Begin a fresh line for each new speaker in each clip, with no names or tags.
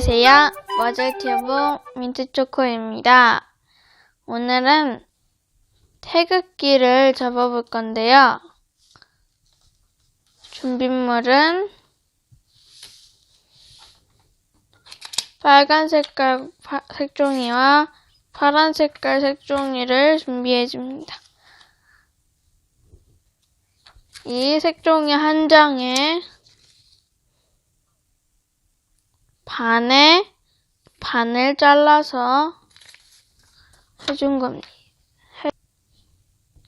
안녕하세요. 머즐튜브 민트초코입니다. 오늘은 태극기를 접어볼 건데요. 준비물은 빨간 색깔 파- 색종이와 파란 색깔 색종이를 준비해 줍니다. 이 색종이 한 장에 반에 반을 잘라서 해준 겁니다. 해-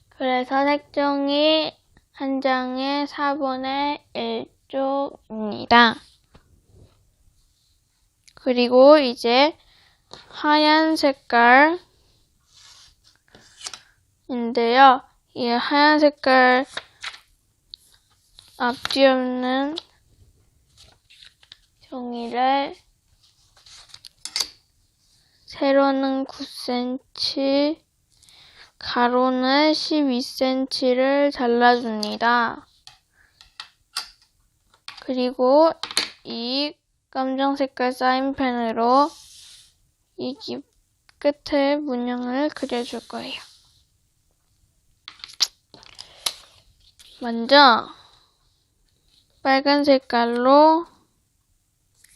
그래서 색종이 한 장에 4분의 1쪽입니다. 그리고 이제 하얀 색깔인데요. 이 하얀 색깔 앞뒤 없는 종이를 세로는 9cm, 가로는 12cm를 잘라줍니다. 그리고 이 깜정 색깔 사인펜으로 이깃 끝에 문양을 그려줄 거예요. 먼저 빨간 색깔로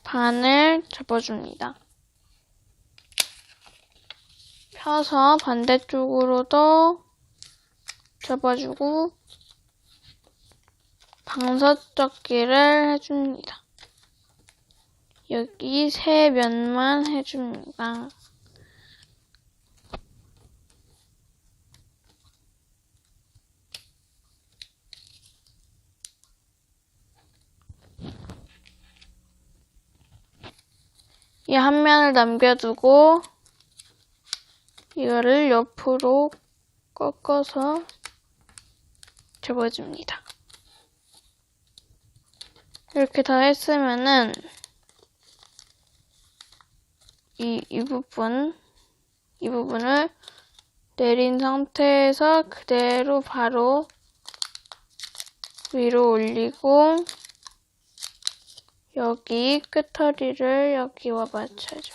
반을 접어줍니다. 펴서 반대쪽으로도 접어주고 방석접기를 해줍니다. 여기 세 면만 해줍니다. 이 한 면을 남겨두고 이거를 옆으로 꺾어서 접어줍니다. 이렇게 다 했으면은 이, 이 부분, 이 부분을 내린 상태에서 그대로 바로 위로 올리고 여기 끝허리를 여기와 맞춰줘.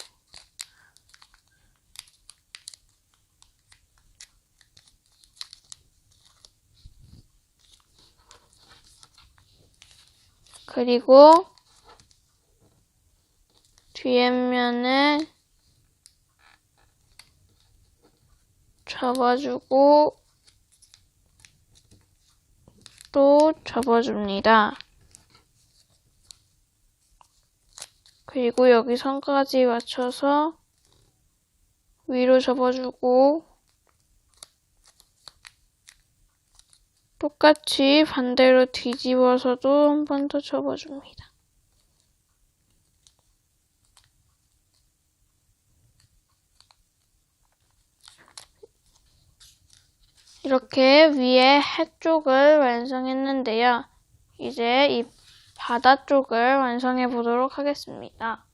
그리고 뒤에면에 접어주고 또 접어줍니다. 그리고 여기 선까지 맞춰서 위로 접어주고 똑같이 반대로 뒤집어서도 한 번 더 접어줍니다. 이렇게 위에 해 쪽을 완성했는데요. 이제 이 바다 쪽을 완성해 보도록 하겠습니다.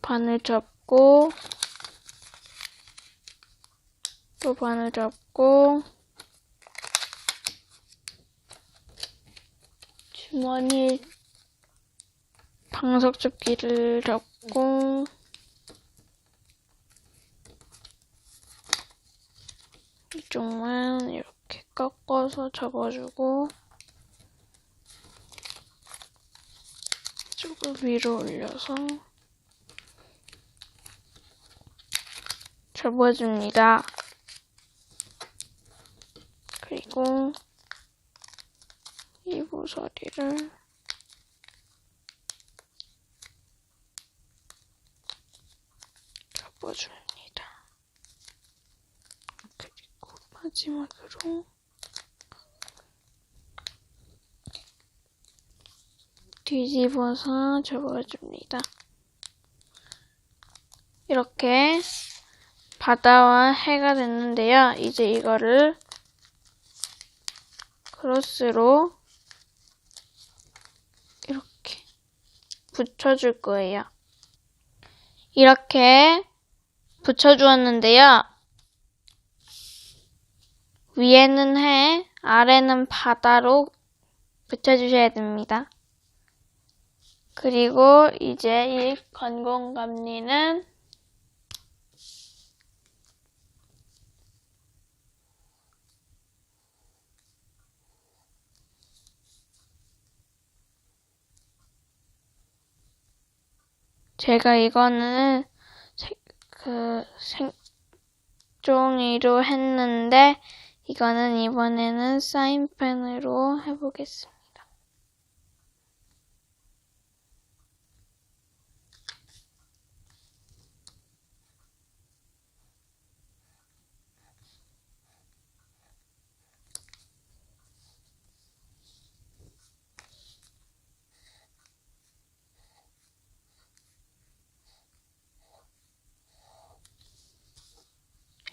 반을 접고 또 반을 접고 주머니 방석 접기를 접고 쪽만 이렇게 꺾어서 접어주고 이쪽을 위로 올려서 접어줍니다. 그리고 이 모서리를 접어줍니다. 그리고 마지막으로 뒤집어서 접어줍니다. 이렇게 바다와 해가 됐는데요. 이제 이거를 크로스로 이렇게 붙여줄 거예요. 이렇게 붙여주었는데요. 위에는 해, 아래는 바다로 붙여주셔야 됩니다. 그리고 이제 이 건공감리는 제가 이거는 색- 그 색 종이로 했는데 이거는 이번에는 사인펜으로 해보겠습니다.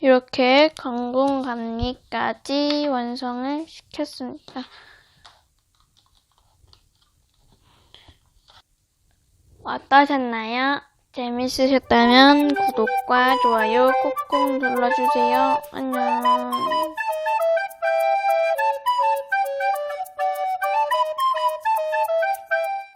이렇게 건공감리까지 완성을 시켰습니다. 어떠셨나요? 재밌으셨다면 구독과 좋아요 꾹꾹 눌러주세요. 안녕.